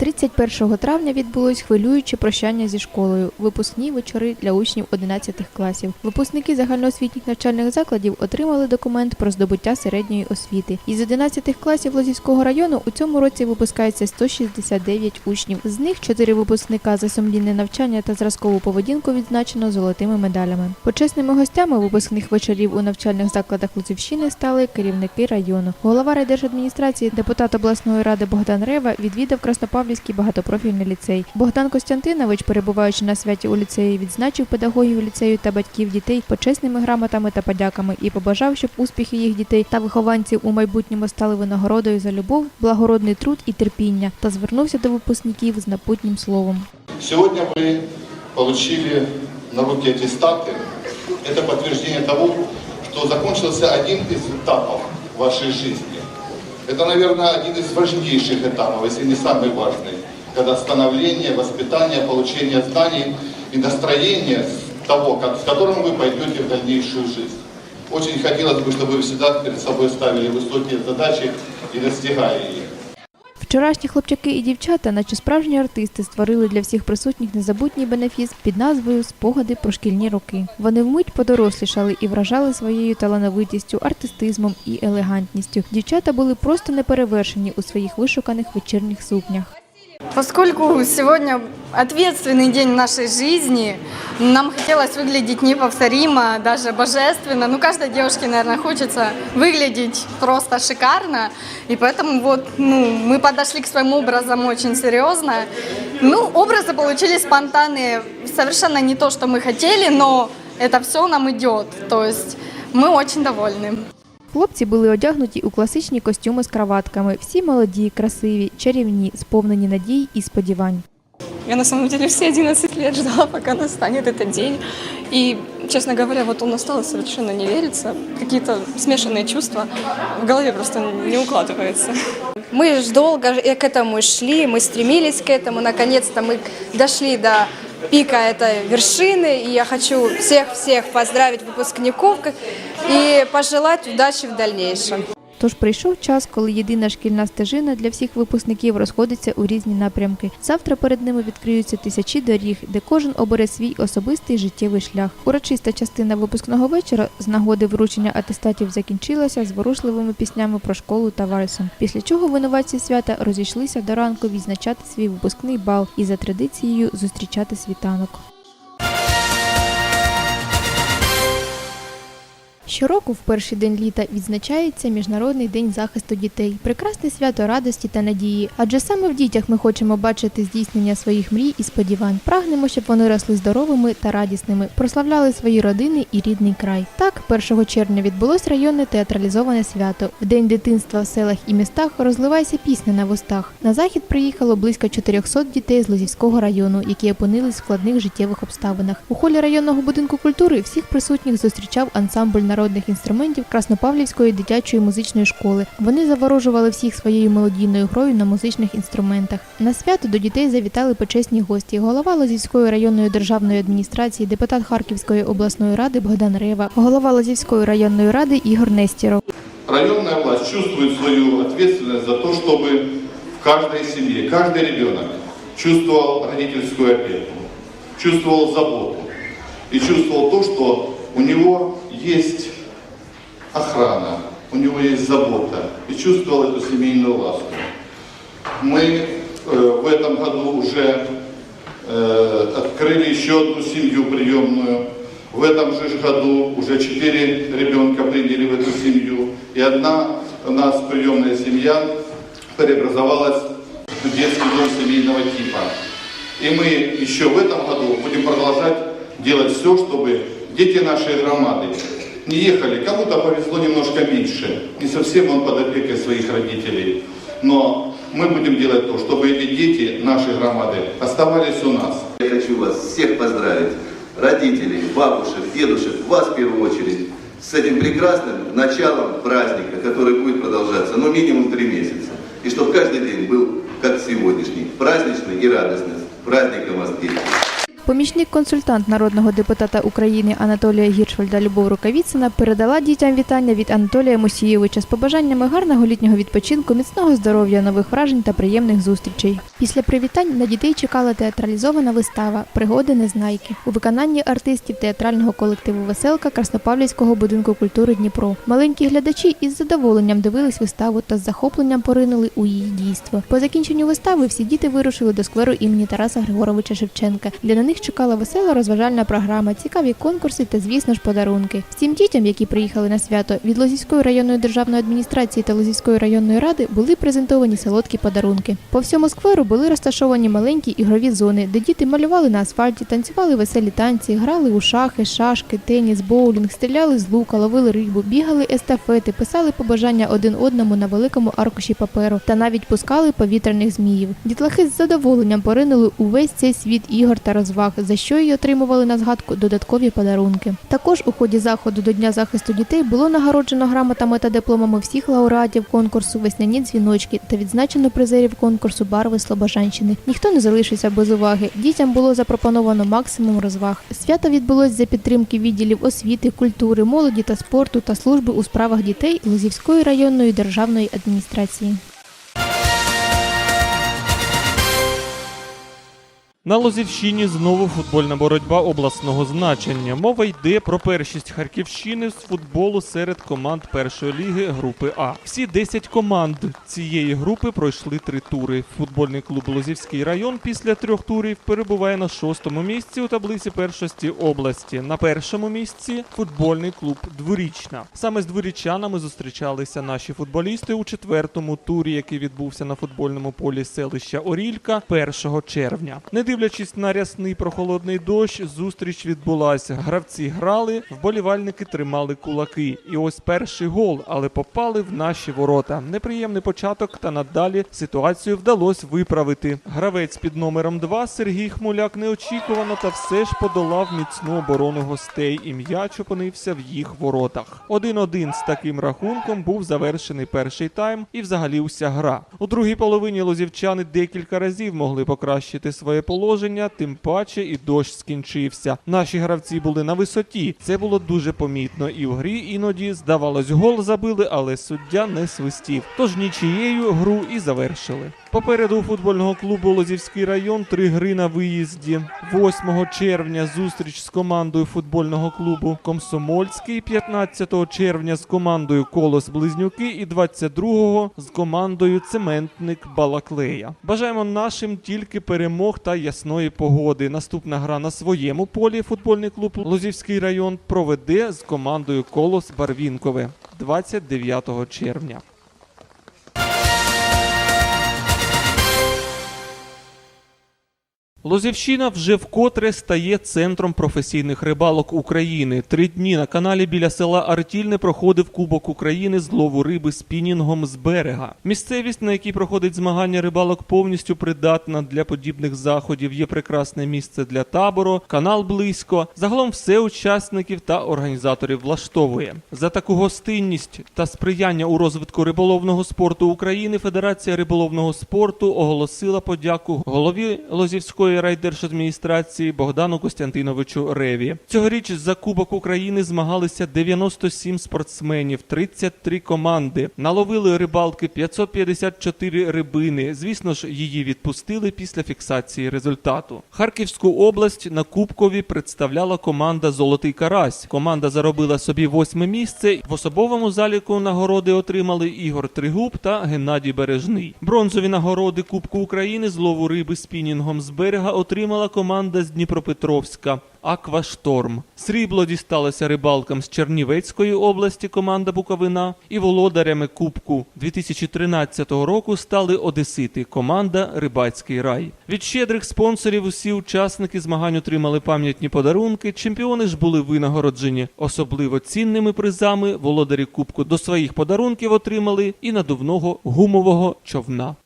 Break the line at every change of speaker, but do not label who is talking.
31 травня відбулось хвилююче прощання зі школою. Випускні вечори для учнів 11 класів. Випускники загальноосвітніх навчальних закладів отримали документ про здобуття середньої освіти. Із 11 класів Лозівського району у цьому році випускається 169 учнів. З них 4 випускника за сумлінне навчання та зразкову поведінку відзначено золотими медалями. Почесними гостями випускних вечорів у навчальних закладах Лозівщини стали керівники району. Голова райдержадміністрації, депутат обласної ради Богдан Рева відвідав Краснопавлівський багатопрофільний ліцей. Богдан Костянтинович, перебуваючи на святі у ліцеї, відзначив педагогів ліцею та батьків дітей почесними грамотами та подяками і побажав, щоб успіхи їх дітей та вихованців у майбутньому стали винагородою за любов, благородний труд і терпіння, та звернувся до випускників з напутнім словом.
Сегодня вы получили на руки аттестаты. Это подтверждение того, что закончился один из этапов вашей жизни. Это, наверное, один из важнейших этапов, если не самый важный, когда становление, воспитание, получение знаний и настроение того, как, с которым вы пойдете в дальнейшую жизнь. Очень хотелось бы, чтобы вы всегда перед собой ставили высокие задачи и достигая их.
Вчорашні хлопчаки і дівчата, наче справжні артисти, створили для всіх присутніх незабутній бенефіс під назвою Спогади про шкільні роки. Вони вмить подорослішали і вражали своєю талановитістю, артистизмом і елегантністю. Дівчата були просто неперевершені у своїх вишуканих вечірніх сукнях.
Поскольку сегодня ответственный день нашей жизни, нам хотелось выглядеть неповторимо, даже божественно. Ну, каждой девушке, наверное, хочется выглядеть просто шикарно. И поэтому вот, ну, мы подошли к своим образам очень серьезно. Ну, образы получились спонтанные. Совершенно не то, что мы хотели, но это все нам идет. То есть мы очень довольны.
Хлопці були одягнуті у класичні костюми з краватками. Всі молоді, красиві, чарівні, сповнені надій і сподівань.
Я на самом деле все 11 лет ждала, пока настанет этот день. И, честно говоря, вот он настал и совершенно не верится. Какие-то смешанные чувства. В голове просто не укладывается.
Мы ж долго ж- к этому шли, мы стремились к этому. Наконец-то мы дошли до пика этой вершины. И я хочу всех-всех поздравить выпускников как- и пожелать удачи в дальнейшем.
Тож прийшов час, коли єдина шкільна стежина для всіх випускників розходиться у різні напрямки. Завтра перед ними відкриються тисячі доріг, де кожен обере свій особистий життєвий шлях. Урочиста частина випускного вечора з нагоди вручення атестатів закінчилася зворушливими піснями про школу та вальсом. Після чого винуватці свята розійшлися до ранку відзначати свій випускний бал і за традицією зустрічати світанок. Щороку в перший день літа відзначається Міжнародний день захисту дітей. Прекрасне свято радості та надії. Адже саме в дітях ми хочемо бачити здійснення своїх мрій і сподівань. Прагнемо, щоб вони росли здоровими та радісними, прославляли свої родини і рідний край. Так, 1 червня відбулось районне театралізоване свято. В день дитинства в селах і містах розливайся пісня на вустах. На захід приїхало близько 400 дітей з Лозівського району, які опинились в складних життєвих обставинах. У холі районного будинку культури всіх присутніх зустрічав ансамбль народних інструментів Краснопавлівської дитячої музичної школи. Вони заворожували всіх своєю мелодійною грою на музичних інструментах. На свято до дітей завітали почесні гості. Голова Лозівської районної державної адміністрації, депутат Харківської обласної ради Богдан Рева, голова Лозівської районної ради Ігор Нестіров.
Районная власть чувствует свою ответственность за то, чтобы в каждой семье, каждый ребенок чувствовал родительскую опеку, чувствовал заботу и чувствовал то, что у него есть охрана, у него есть забота, и чувствовал эту семейную ласку. Мы э, в этом году уже э, открыли еще одну семью приемную. В этом же году уже четыре ребенка приняли в эту семью. И одна у нас приемная семья преобразовалась в детский дом семейного типа. И мы еще в этом году будем продолжать делать все, чтобы дети нашей громады ехали. Кому-то повезло немножко меньше. Не совсем он под опекой своих родителей. Но мы будем делать то, чтобы эти дети нашей громады оставались у нас.
Я хочу вас всех поздравить, родителей, бабушек, дедушек, вас в первую очередь, с этим прекрасным началом праздника, который будет продолжаться, ну, минимум три месяца. И чтобы каждый день был, как сегодняшний, праздничный и радостный. Праздником вас, дети!
Помічник-консультант народного депутата України Анатолія Гіршфельда Любов Рукавіцина передала дітям вітання від Анатолія Мусієвича з побажаннями гарного літнього відпочинку, міцного здоров'я, нових вражень та приємних зустрічей. Після привітань на дітей чекала театралізована вистава Пригоди незнайки у виконанні артистів театрального колективу Веселка Краснопавлівського будинку культури Дніпро. Маленькі глядачі із задоволенням дивились виставу та з захопленням поринули у її дійство. По закінченню вистави всі діти вирушили до скверу імені Тараса Григоровича Шевченка, де на них чекала весела розважальна програма, цікаві конкурси та, звісно ж, подарунки. Всім дітям, які приїхали на свято від Лозівської районної державної адміністрації та Лозівської районної ради, були презентовані солодкі подарунки. По всьому скверу були розташовані маленькі ігрові зони, де діти малювали на асфальті, танцювали веселі танці, грали у шахи, шашки, теніс, боулінг, стріляли з лука, ловили рибу, бігали естафети, писали побажання один одному на великому аркуші паперу та навіть пускали повітряних зміїв. Дітлахи з задоволенням поринули увесь цей світ ігор та розваг, за що й отримували на згадку додаткові подарунки. Також у ході заходу до Дня захисту дітей було нагороджено грамотами та дипломами всіх лауреатів конкурсу Весняні дзвіночки та відзначено призерів конкурсу Барви Слобожанщини. Ніхто не залишився без уваги. Дітям було запропоновано максимум розваг. Свято відбулось за підтримки відділів освіти, культури, молоді та спорту та служби у справах дітей Лозівської районної державної адміністрації.
На Лозівщині знову футбольна боротьба обласного значення. Мова йде про першість Харківщини з футболу серед команд першої ліги групи А. Всі 10 команд цієї групи пройшли три тури. Футбольний клуб Лозівський район після трьох турів перебуває на шостому місці у таблиці першості області. На першому місці футбольний клуб Дворічна. Саме з дворічанами зустрічалися наші футболісти у четвертому турі, який відбувся на футбольному полі селища Орілька 1 червня. Дивлячись на рясний прохолодний дощ, зустріч відбулася. Гравці грали, вболівальники тримали кулаки. І ось перший гол, але попали в наші ворота. Неприємний початок, та надалі ситуацію вдалося виправити. Гравець під номером 2 Сергій Хмуляк неочікувано та все ж подолав міцну оборону гостей, і м'яч опинився в їх воротах. 1-1 з таким рахунком був завершений перший тайм і взагалі уся гра. У другій половині лозівчани декілька разів могли покращити своє положення, тим паче і дощ скінчився. Наші гравці були на висоті. Це було дуже помітно. І в грі іноді, здавалось, гол забили, але суддя не свистів. Тож нічією гру і завершили. Попереду у футбольного клубу Лозівський район три гри на виїзді. 8 червня зустріч з командою футбольного клубу Комсомольський, 15 червня з командою Колос Близнюки і 22 з командою Цементник Балаклея. Бажаємо нашим тільки перемог та ясної погоди. Наступна гра на своєму полі футбольний клуб Лозівський район проведе з командою Колос Барвінкове 29 червня. Лозівщина вже вкотре стає центром професійних рибалок України. Три дні на каналі біля села Артільне проходив Кубок України з лову риби спінінгом з берега. Місцевість, на якій проходить змагання рибалок, повністю придатна для подібних заходів. Є прекрасне місце для табору, канал близько. Загалом все учасників та організаторів влаштовує. За таку гостинність та сприяння у розвитку риболовного спорту України Федерація риболовного спорту оголосила подяку голові Лозівської райдержадміністрації Богдану Костянтиновичу Реві. Цьогоріч за Кубок України змагалися 97 спортсменів, 33 команди. Наловили рибалки 554 рибини. Звісно ж, її відпустили після фіксації результату. Харківську область на Кубкові представляла команда Золотий Карась. Команда заробила собі восьме місце. В особовому заліку нагороди отримали Ігор Тригуб та Геннадій Бережний. Бронзові нагороди Кубку України з лову риби спінінгом з берега отримала команда з Дніпропетровська. Аквашторм. Срібло дісталося рибалкам з Чернівецької області команда Буковина і володарями Кубку 2013 року стали Одесити, команда Рибацький рай. Від щедрих спонсорів усі учасники змагань отримали пам'ятні подарунки. Чемпіони ж були винагороджені особливо цінними призами. Володарі Кубку до своїх подарунків отримали і надувного гумового човна.